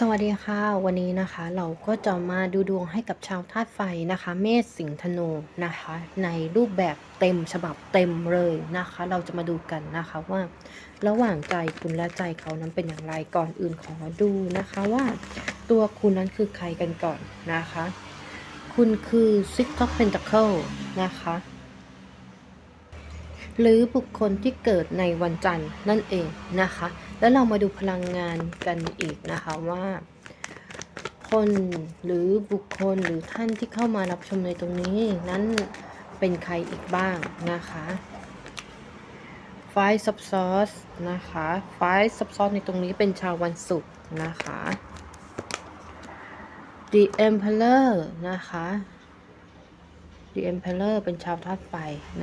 สวัสดีค่ะ วันนี้นะคะเราก็จะมาดูดวงให้กับชาวธาตุไฟนะคะ เมษสิงห์ธนูนะคะ ในรูปแบบเต็มฉบับเต็มเลยนะคะ เราจะมาดูกันนะคะว่า ระหว่างใจคุณและใจเขานั้นเป็นอย่างไรก่อนอื่นขอดูนะคะว่าตัวคุณนั้นคือใครกันก่อนนะคะ คุณคือ Six of Pentacles นะคะ หรือบุคคลที่เกิดในวันจันทร์นั่นเองนะคะ แล้วเรามาดูพลังงานกันอีกนะคะว่า คนหรือบุคคลหรือท่านที่เข้ามารับชมในตรงนี้ นั้นเป็นใครอีกบ้างนะคะไฟซับซอสนะคะไฟซับซอสในตรงนี้เป็นชาววันศุกร์นะคะ The Emperor นะคะ The Emperor เป็นชาวธาตุไฟ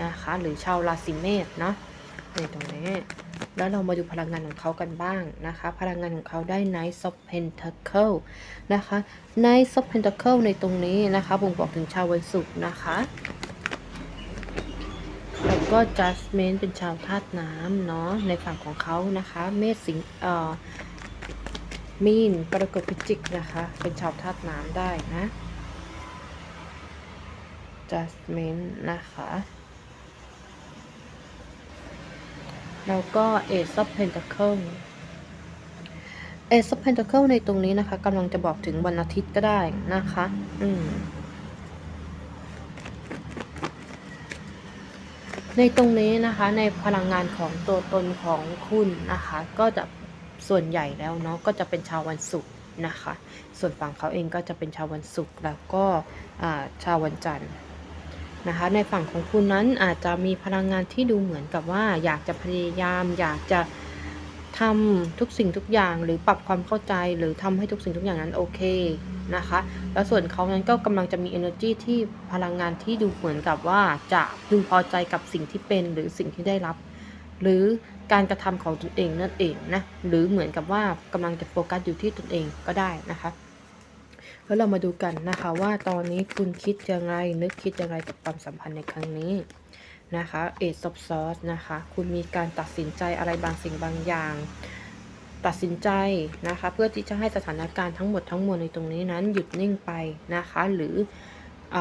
นะคะ หรือชาวราศีเมษเนาะในตรงนี้ แล้วเรามาดูพลังงานของเขากันบ้างนะคะ พลังงานของเขาได้ Knight of Pentacle นะคะ Knight of Pentacle ในตรงนี้นะคะบ่งบอกถึงชาววันศุกร์นะคะแล้วก็ Judgment เป็นชาวธาตุน้ำเนาะในฝั่งของเขานะคะ เมษสิงเอ่อมีนกรกฎพิจิกนะคะ เป็นชาวธาตุน้ำได้นะ Judgment นะคะ แล้วก็ Ace of Pentacle Ace of Pentacle ในตรงนี้นะคะกำลังจะบอกถึงวันอาทิตย์ก็ได้นะคะ อืมในตรงนี้นะคะในพลังงานของตัวตนของคุณนะคะ ก็จะส่วนใหญ่แล้วเนาะก็จะเป็นชาววันศุกร์นะคะ ส่วนฝั่งเขาเองก็จะเป็นชาววันศุกร์แล้วก็ชาววันจันทร์ นะคะ ในฝั่งของคุณนั้นอาจจะมีพลังงานที่ดูเหมือนกับว่า อยากจะพยายาม อยากจะทำทุกสิ่งทุกอย่าง หรือปรับความเข้าใจหรือทำให้ทุกสิ่งทุกอย่างนั้นโอเคนะคะ แล้วส่วนเขานั้นก็กำลังจะมี energy ที่พลังงานที่ดูเหมือนกับว่าจะพึงพอใจกับสิ่งที่เป็นหรือสิ่งที่ได้รับ หรือการกระทำของตนเองนั่นเองนะ หรือเหมือนกับว่ากำลังจะโฟกัสอยู่ที่ตนเองก็ได้นะคะ แล้วเรามาดูกันนะคะว่าตอนนี้คุณคิดอย่างไรนึกคิดอย่างไรกับความสัมพันธ์ในครั้งนี้นะคะเอซอบซอสนะคะ คุณมีการตัดสินใจอะไรบางสิ่งบางอย่าง ตัดสินใจนะคะ เพื่อที่จะให้สถานการณ์ทั้งหมดทั้งมวลในตรงนี้นั้นหยุดนิ่งไปนะคะ หรืออ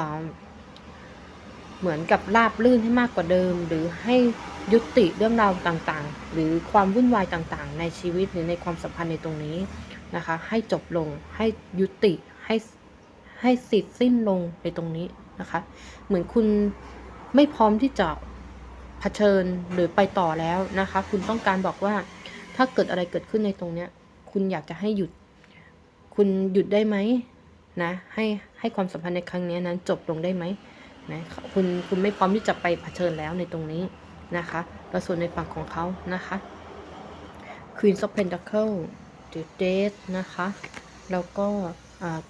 เหมือนกับราบลื่นให้มากกว่าเดิม หรือให้ยุติเรื่องราวต่างๆ หรือความวุ่นวายต่างๆ ในชีวิตหรือในความสัมพันธ์ในตรงนี้นะคะ ให้จบลงให้ยุติ ให้ให้สิทธิ์สิ้นลงในตรงนี้นะคะ เหมือนคุณไม่พร้อมที่จะเผชิญหรือไปต่อแล้วนะคะ คุณต้องการบอกว่าถ้าเกิดอะไรเกิดขึ้นในตรงเนี้ย คุณอยากจะให้หยุด คุณหยุดได้ไหมนะให้ให้ความสัมพันธ์ในครั้งนี้นั้นจบลงได้ไหมนะคุณคุณไม่พร้อมที่จะไปเผชิญแล้วในตรงนี้นะคะแล้วส่วนในฝั่งของเขานะคะ Queen of Pentacle The Death นะคะ แล้วก็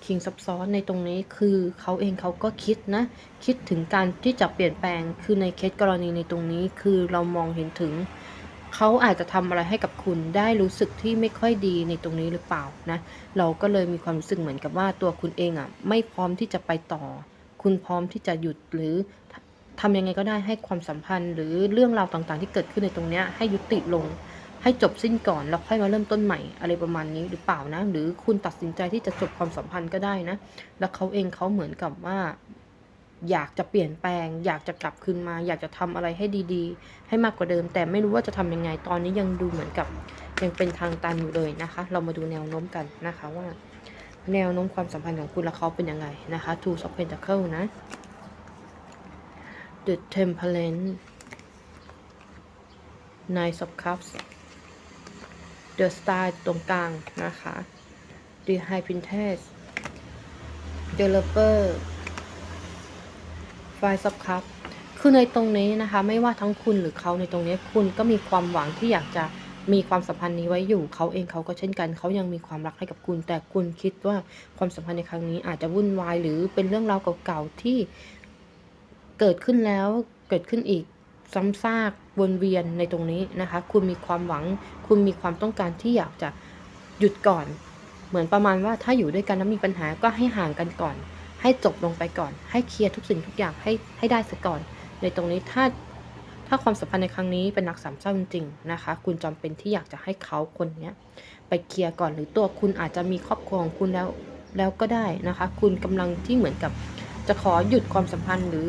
คิงซับซ้อนในตรงนี้คือเขาเองเขาก็คิดนะ คิดถึงการที่จะเปลี่ยนแปลงคือในเคสกรณีในตรงนี้คือเรามองเห็นถึง เขาอาจจะทำอะไรให้กับคุณได้รู้สึกที่ไม่ค่อยดีในตรงนี้หรือเปล่านะ เราก็เลยมีความรู้สึกเหมือนกับว่าตัวคุณเองอะ่ะไม่พร้อมที่จะไปต่อ คุณพร้อมที่จะหยุดหรือทำยังไงก็ได้ให้ความสัมพันธ์ หรือเรื่องราวต่างๆ ที่เกิดขึ้นในตรงนี้ให้ยุติลง ให้จบสิ้นก่อนแล้วค่อยมาเริ่มต้นใหม่อะไรประมาณนี้หรือเปล่านะ หรือคุณตัดสินใจที่จะจบความสัมพันธ์ก็ได้นะ แล้วเขาเองเขาเหมือนกับว่า อยากจะเปลี่ยนแปลง อยากจะกลับคืนมา อยากจะทำอะไรให้ดีๆ ให้มากกว่าเดิม แต่ไม่รู้ว่าจะทำยังไงตอนนี้ยังดูเหมือนกับยังเป็นทางตันอยู่เลยนะคะ เรามาดูแนวโน้มกันนะคะว่า แนวโน้มความสัมพันธ์ของคุณและเขาเป็นยังไงนะคะ Two of Pentacles นะ The Temperance Nine of Cups The Star ตรงกลางนะคะ The High Princess The Lover Five of Cups คือในตรงนี้นะคะ ไม่ว่าทั้งคุณหรือเขาในตรงนี้คุณก็มีความหวังที่อยากจะมีความสัมพันธ์นี้ไว้อยู่เขาเองเขาก็เช่นกันเขายังมีความรักให้กับคุณ แต่คุณคิดว่าความสัมพันธ์ในครั้งนี้อาจจะวุ่นวายหรือเป็นเรื่องราวเก่าๆที่เกิดขึ้นแล้วเกิดขึ้นอีก ซ้ำซากวนเวียนในตรงนี้นะคะ คุณมีความหวัง คุณมีความต้องการที่อยากจะหยุดก่อน เหมือนประมาณว่าถ้าอยู่ด้วยกันแล้วมีปัญหาก็ให้ห่างกันก่อน ให้จบลงไปก่อน ให้เคลียร์ทุกสิ่งทุกอย่างให้ให้ได้ซะก่อน ในตรงนี้ถ้าถ้าความสัมพันธ์ในครั้งนี้เป็นรักสามเศร้าจริงๆนะคะ คุณจำเป็นที่อยากจะให้เขาคนนี้ไปเคลียร์ก่อนหรือตัวคุณอาจจะมีครอบครัวของคุณแล้วแล้วก็ได้นะคะ คุณกำลังที่เหมือนกับจะขอหยุดความสัมพันธ์หรือ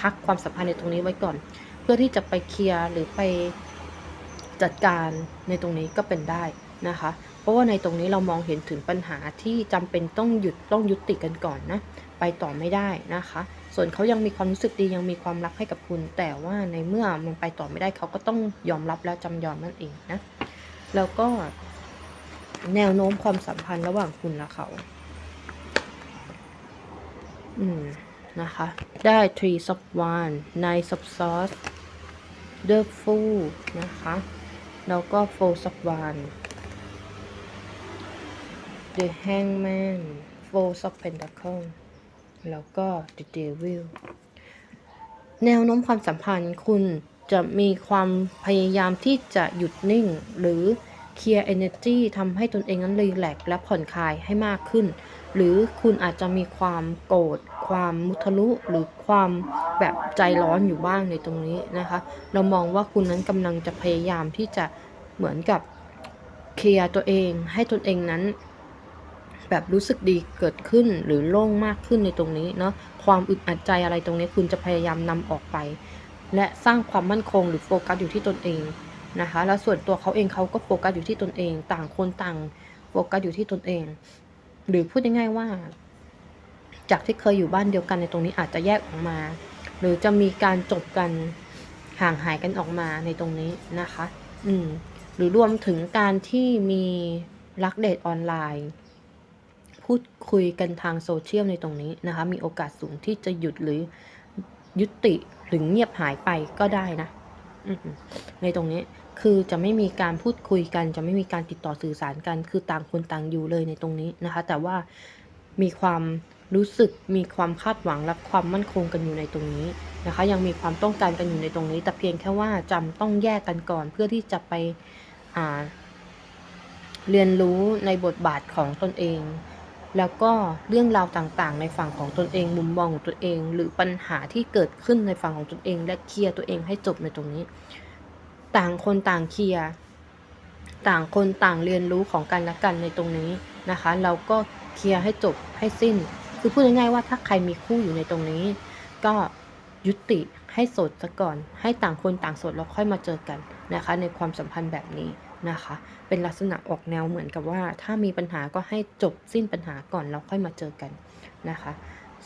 พักความสัมพันธ์ในตรงนี้ไว้ก่อน พื่อที่จะไปเคลียร์หรือไปจัดการในตรงนี้ก็เป็นได้นะคะ เพราะว่าในตรงนี้เรามองเห็นถึงปัญหาที่จำเป็นต้องหยุดต้องยุติกันก่อนนะ ไปต่อไม่ได้นะคะ ส่วนเขายังมีความรู้สึกดียังมีความรักให้กับคุณ แต่ว่าในเมื่อมันไปต่อไม่ได้เขาก็ต้องยอมรับและจำยอมนั่นเองนะ แล้วก็แนวโน้มความสัมพันธ์ระหว่างคุณและเขา อืม นะคะ ได้ three of one nine of swords the fool นะคะ แล้วก็ four of one the hangman four of pentacle แล้วก็ the devil แนวโน้มความสัมพันธ์คุณจะมีความพยายามที่จะหยุดนิ่ง หรือ clear energy ทำให้ตนเองนั้นรีแลกและผ่อนคลายให้มากขึ้น หรือคุณอาจจะมีความโกรธ ความมุทะลุหรือความแบบใจร้อนอยู่บ้างในตรงนี้นะคะ เรามองว่าคุณนั้นกำลังจะพยายามที่จะเหมือนกับเคลียร์ตัวเอง ให้ตนเองนั้น แบบรู้สึกดีเกิดขึ้นหรือโล่งมากขึ้นในตรงนี้เนาะความอึดอัดใจอะไรตรงนี้คุณจะพยายามนำออกไป และสร้างความมั่นคงหรือโฟกัสอยู่ที่ตนเองนะคะ แล้วส่วนตัวเขาเองเขาก็โฟกัสอยู่ที่ตนเอง ต่างคนต่างโฟกัสอยู่ที่ตนเอง หรือพูดง่ายๆว่า จากที่เคยอยู่บ้านเดียวกันในตรงนี้อาจจะแยกออกมา หรือจะมีการจบกันห่างหายกันออกมาในตรงนี้นะคะ อืม หรือรวมถึงการที่มีรักเดทออนไลน์ พูดคุยกันทางโซเชียลในตรงนี้นะคะ มีโอกาสสูงที่จะหยุดหรือยุติหรือเงียบหายไปก็ได้นะในตรงนี้คือจะไม่มีการพูดคุยกัน จะไม่มีการติดต่อสื่อสารกัน คือต่างคนต่างอยู่เลยในตรงนี้นะคะ แต่ว่ามีความ รู้สึกมีความคาดหวังและความมั่นคงกันอยู่ในตรงนี้นะคะ ยังมีความต้องการกันอยู่ในตรงนี้ แต่เพียงแค่ว่าจำต้องแยกกันก่อนเพื่อที่จะไปอ่าเรียนรู้ในบทบาทของตนเอง แล้วก็เรื่องราวต่างๆ ในฝั่งของตนเอง มุมมองของตนเอง หรือปัญหาที่เกิดขึ้นในฝั่งของตนเอง และเคลียร์ตัวเองให้จบในตรงนี้ ต่างคนต่างเคลียร์ต่างคนต่างเรียนรู้ของกันและกันในตรงนี้นะคะ เราก็เคลียร์ให้จบให้สิ้น คือพูดง่ายๆว่าถ้าใครมีคู่อยู่ในตรงนี้ ก็ยุติให้โสดซะก่อน ให้ต่างคนต่างโสดแล้วค่อยมาเจอกันนะคะ ในความสัมพันธ์แบบนี้นะคะ เป็นลักษณะออกแนวเหมือนกับว่า ถ้ามีปัญหาก็ให้จบสิ้นปัญหาก่อนแล้วค่อยมาเจอกันนะคะ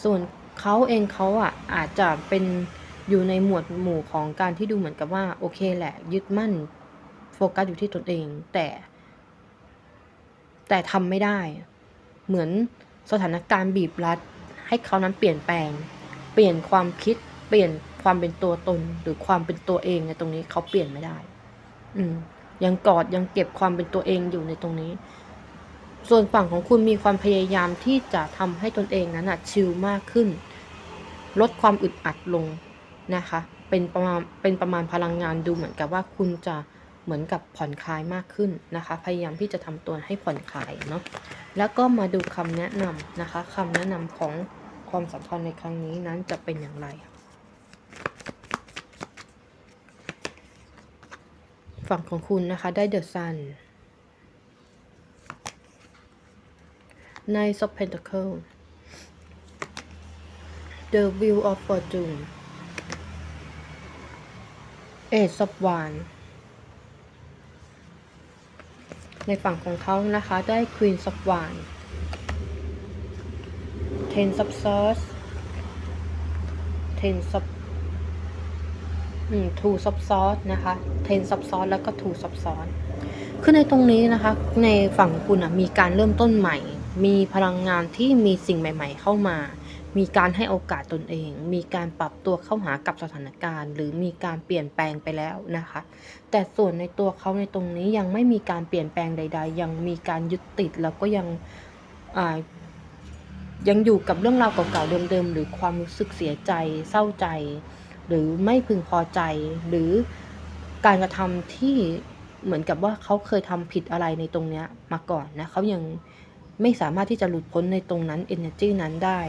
ส่วนเขาเองเขาอะอาจจะเป็นอยู่ในหมวดหมู่ของการที่ดูเหมือนกับว่าโอเคแหละ ยึดมั่นโฟกัสอยู่ที่ตนเองแต่ แต่ทำไม่ได้ เหมือน สถานการณ์บีบรัด ให้เขานั้นเปลี่ยนแปลง เปลี่ยนความคิด เปลี่ยนความเป็นตัวตน หรือความเป็นตัวเองในตรงนี้เขาเปลี่ยนไม่ได้ อืม ยังกอดยังเก็บความเป็นตัวเองอยู่ในตรงนี้ ส่วนฝั่งของคุณมีความพยายามที่จะทำให้ตนเองนั้นอะชิลมากขึ้น ลดความอึดอัดลงนะคะ เป็นประมาณเป็นประมาณพลังงานดูเหมือนกับว่าคุณจะ เหมือนกับผ่อนคลายมากขึ้นนะคะ พยายามที่จะทำตัวให้ผ่อนคลายเนาะแล้วก็มาดูคำแนะนำนะคะคำแนะนำของความสัมพันธ์ในครั้งนี้นั้นจะเป็นอย่างไร ฝั่งของคุณนะคะได้ The Sun Knight of Pentacles The Wheel of Fortune Ace of Wands ในฝั่งของเขานะคะได้ Queen of Wands Ten of Swords Ten of อืม Two of Swords นะคะ Ten of Swords แล้วก็ Two of Swords คือในตรงนี้นะคะ ในฝั่งคุณอะมีการเริ่มต้นใหม่ มีพลังงานที่มีสิ่งใหม่ ๆ เข้ามา มีการให้โอกาสตนเอง มีการปรับตัวเข้าหากับสถานการณ์ หรือมีการเปลี่ยนแปลงไปแล้วนะคะ แต่ส่วนในตัวเขาในตรงนี้ยังไม่มีการเปลี่ยนแปลงใด ๆ ยังมีการยึดติดแล้วก็ยังยังอยู่กับเรื่องราวเก่าๆเดิมๆหรือความรู้สึกเสียใจ เศร้าใจ หรือไม่พึงพอใจ หรือการกระทำที่เหมือนกับว่าเขาเคยทำผิดอะไรในตรงเนี้ยมาก่อนนะเขายังไม่สามารถที่จะหลุดพ้นในตรงนั้น energy นั้นได้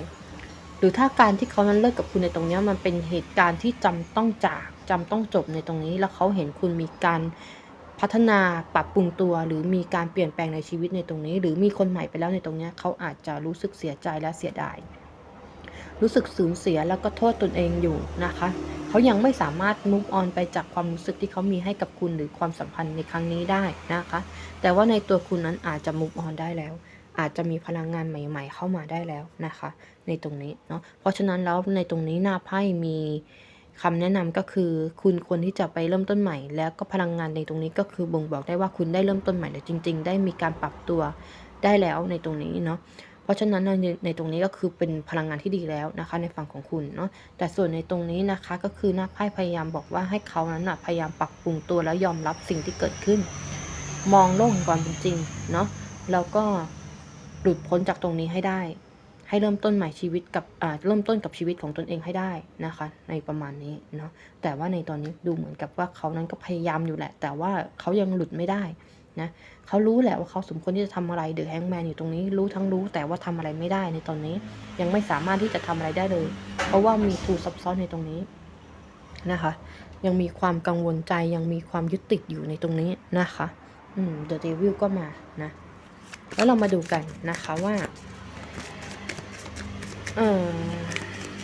รือถ้าการที่เขานั้นเลิกกับคุณในตรงนี้มันเป็นเหตุการณ์ที่จำต้องจากจำต้องจบในตรงนี้ แล้วเขาเห็นคุณมีการพัฒนาปรับปรุงตัว หรือมีการเปลี่ยนแปลงในชีวิตในตรงนี้ หรือมีคนใหม่ไปแล้วในตรงนี้เขาอาจจะรู้สึกเสียใจและเสียดายรู้สึกสูญเสียแล้วก็โทษตนเองอยู่นะคะเขายังไม่สามารถ move on ไปจากความรู้สึกที่เขามีให้กับคุณหรือความสัมพันธ์ในครั้งนี้ได้นะคะ แต่ว่าในตัวคุณนั้นอาจจะ move on ได้แล้ว อาจจะมีพลังงานใหม่ ๆ เข้ามาได้แล้วนะคะ ในตรงนี้เนาะเพราะฉะนั้นแล้วในตรงนี้หน้าไพ่มีคำแนะนำก็คือ คุณควรที่จะไปเริ่มต้นใหม่ แล้วก็พลังงานในตรงนี้ก็คือบ่งบอกได้ว่าคุณได้เริ่มต้นใหม่แล้วจริง ๆ ได้มีการปรับตัวได้แล้วในตรงนี้เนาะเพราะฉะนั้นในในตรงนี้ก็คือเป็นพลังงานที่ดีแล้วนะคะ ในฝั่งของคุณเนาะแต่ส่วนในตรงนี้นะคะก็คือหน้าไพ่พยายามบอกว่าให้เขานั้นนะพยายามปรับปรุงตัวแล้วยอมรับสิ่งที่เกิดขึ้น มองโลกแห่งความเป็นจริงเนาะแล้วก็ หลุดพ้นจากตรงนี้ให้ได้ ให้เริ่มต้นใหม่ชีวิตกับอ่าเริ่มต้นกับชีวิตของตนเองให้ได้นะคะ ในประมาณนี้เนาะแต่ว่าในตอนนี้ดูเหมือนกับว่าเขานั้นก็พยายามอยู่แหละ แต่ว่าเขายังหลุดไม่ได้นะเขารู้แหละว่าเขาสมควรที่จะทำอะไรเดอะแฮงแมนอยู่ตรงนี้รู้ทั้งรู้แต่ว่าทำอะไรไม่ได้ในตอนนี้ยังไม่สามารถที่จะทำอะไรได้เลย เพราะว่ามีทูซับซ้อนในตรงนี้นะคะ ยังมีความกังวลใจยังมีความยึดติดอยู่ในตรงนี้นะคะอืมเดอะเดวิลก็มานะ แล้วเรามาดูกันนะคะว่าเอ่อ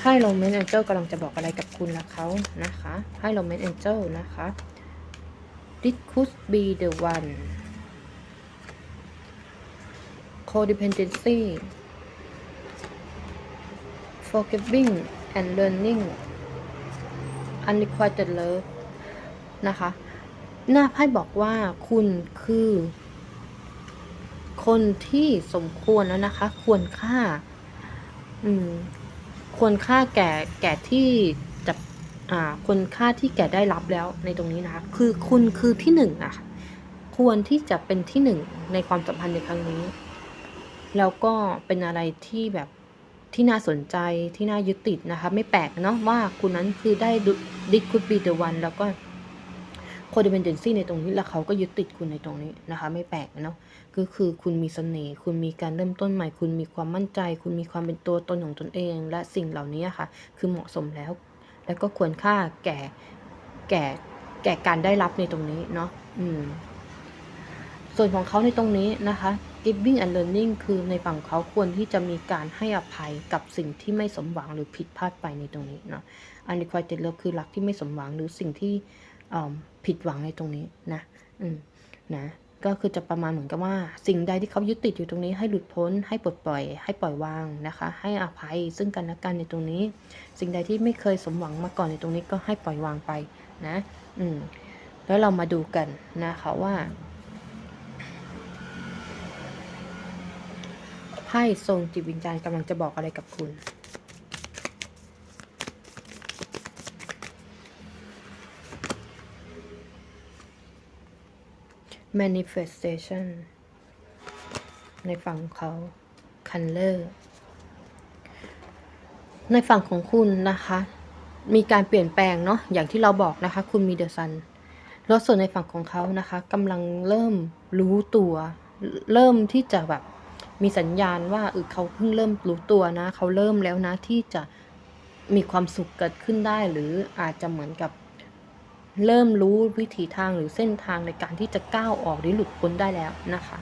ให้โรแมนต์แองเจิลกำลังจะบอกอะไรกับคุณและเขานะคะให้โรแมนต์แองเจิลนะคะ this could be the one codependency forgiving and learning unrequited love นะคะ หน้าไพ่บอกว่าคุณคือ คนที่สมควรแล้วนะคะ ควรค่า อืม ควรค่าแก่แก่ที่จะอ่าควรค่าที่แก่ได้รับแล้วในตรงนี้นะคะ คือคุณคือที่หนึ่งอะค่ะควรที่จะเป็นที่หนึ่งในความสัมพันธ์ในครั้งนี้ แล้วก็เป็นอะไรที่แบบที่น่าสนใจที่น่ายึดติดนะคะ ไม่แปลกเนาะว่าคุณนั้นคือได้ดิคุดบีเดวันแล้วก็ codependency ในตรงนี้แล้วเขาก็ยึดติดคุณในตรงนี้นะคะ ไม่แปลกเนาะก็คือคุณมีเสน่ห์คุณมีการเริ่มต้นใหม่ คุณมีความมั่นใจ คุณมีความเป็นตัวตนของตนเอง และสิ่งเหล่านี้ค่ะ คือเหมาะสมแล้ว แล้วก็ควรค่าแก่แก่แก่การได้รับในตรงนี้เนาะอืม ส่วนของเขาในตรงนี้นะคะ giving and learning คือในฝั่งเขาควรที่จะมีการให้อภัยกับสิ่งที่ไม่สมหวังหรือผิดพลาดไปในตรงนี้เนาะ unrequited love คือรักที่ไม่สมหวังหรือสิ่งที่ ผิดหวังในตรงนี้นะ อืมนะก็คือจะประมาณเหมือนกับว่า สิ่งใดที่เขายึดติดอยู่ตรงนี้ให้หลุดพ้นให้ปลดปล่อย ให้ปล่อยวางนะคะ ให้อภัยซึ่งกันและกันในตรงนี้ สิ่งใดที่ไม่เคยสมหวังมาก่อนในตรงนี้ก็ให้ปล่อยวางไปนะ อืมแล้วเรามาดูกันนะคะว่าไพ่ทรงจิตวิญญาณกำลังจะบอกอะไรกับคุณ manifestation ในฝั่งของเขา color ในฝั่งของคุณนะคะ มีการเปลี่ยนแปลงเนาะอย่างที่เราบอกนะคะ คุณมีเดอะซันแล้วส่วนในฝั่งของเขานะคะกำลังเริ่มรู้ตัว เริ่มที่จะแบบมีสัญญาณว่าเออเขาเพิ่งเริ่มรู้ตัวนะ เขาเริ่มแล้วนะที่จะมีความสุขเกิดขึ้นได้หรืออาจจะเหมือนกับ เริ่มรู้วิถีทางหรือเส้นทางในการที่จะก้าวออกหรือหลุดพ้นได้แล้วนะคะ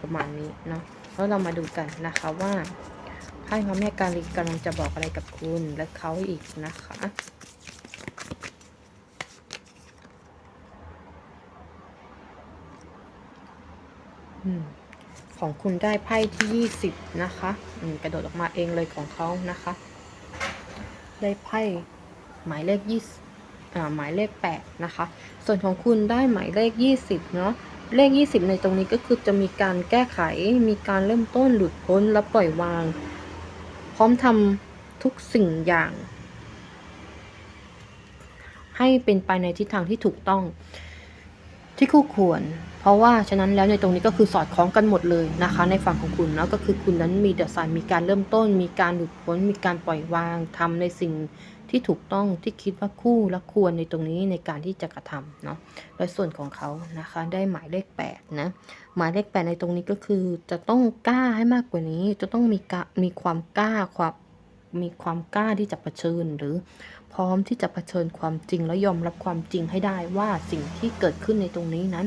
ประมาณนี้เนาะแล้วเรามาดูกันนะคะว่าไพ่พระแม่กาลีกำลังจะบอกอะไรกับคุณและเขาอีกนะคะอของคุณได้ไพ่ที่ยี่สิบนะคะกระโดดออกมาเองเลยของเขานะคะ ได้ไพ่หมายเลขยี่อ่า หมายเลขแปดนะคะ ส่วนของคุณได้หมายเลขยี่สิบเนาะเลขยี่สิบในตรงนี้ก็คือจะมีการแก้ไข มีการเริ่มต้นหลุดพ้นและปล่อยวาง พร้อมทำทุกสิ่งอย่าง ให้เป็นไปในทิศทางที่ถูกต้อง ที่คู่ควร เพราะว่าฉะนั้นแล้วในตรงนี้ก็คือสอดคล้องกันหมดเลยนะคะ ในฝั่งของคุณแล้วก็คือคุณนั้นมีเดอะซันมีการเริ่มต้น มีการหลุดพ้นมีการปล่อยวางทำในสิ่งที่ถูกต้องที่คิดว่าคู่และควรในตรงนี้ในการที่จะกระทำเนาะและส่วนของเขานะคะได้หมายเลขแปดนะหมายเลขแปดในตรงนี้ก็คือจะต้องกล้าให้มากกว่านี้ จะต้องมีกมีความกล้าความมีความกล้าที่จะเผชิญหรือ พร้อมที่จะเผชิญความจริงและยอมรับความจริงให้ได้ว่าสิ่งที่เกิดขึ้นในตรงนี้นั้น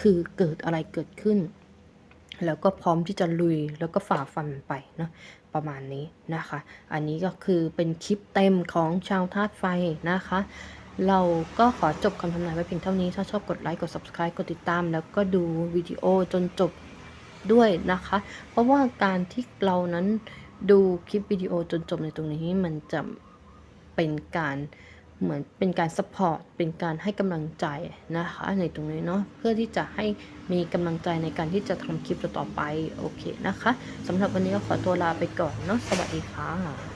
คือเกิดอะไรเกิดขึ้น แล้วก็พร้อมที่จะลุยแล้วก็ฝ่าฟันไปเนาะประมาณนี้นะคะ อันนี้ก็คือเป็นคลิปเต็มของชาวธาตุไฟนะคะ เราก็ขอจบคำทำนายไว้เพียงเท่านี้ ถ้าชอบกดไลค์กด subscribe กดติดตาม แล้วก็ดูวิดีโอจนจบด้วยนะคะ เพราะว่าการที่เรานั้นดูคลิปวิดีโอจนจบในตรงนี้มันจะ เป็นการเหมือนเป็นการสปอร์ตเป็นการให้กำลังใจนะคะในตรงนี้เนาะเพื่อที่จะให้มีกำลังใจในการที่จะทำคลิปต่อไป โอเคนะคะสำหรับวันนี้ก็ขอตัวลาไปก่อนเนาะสวัสดีค่ะ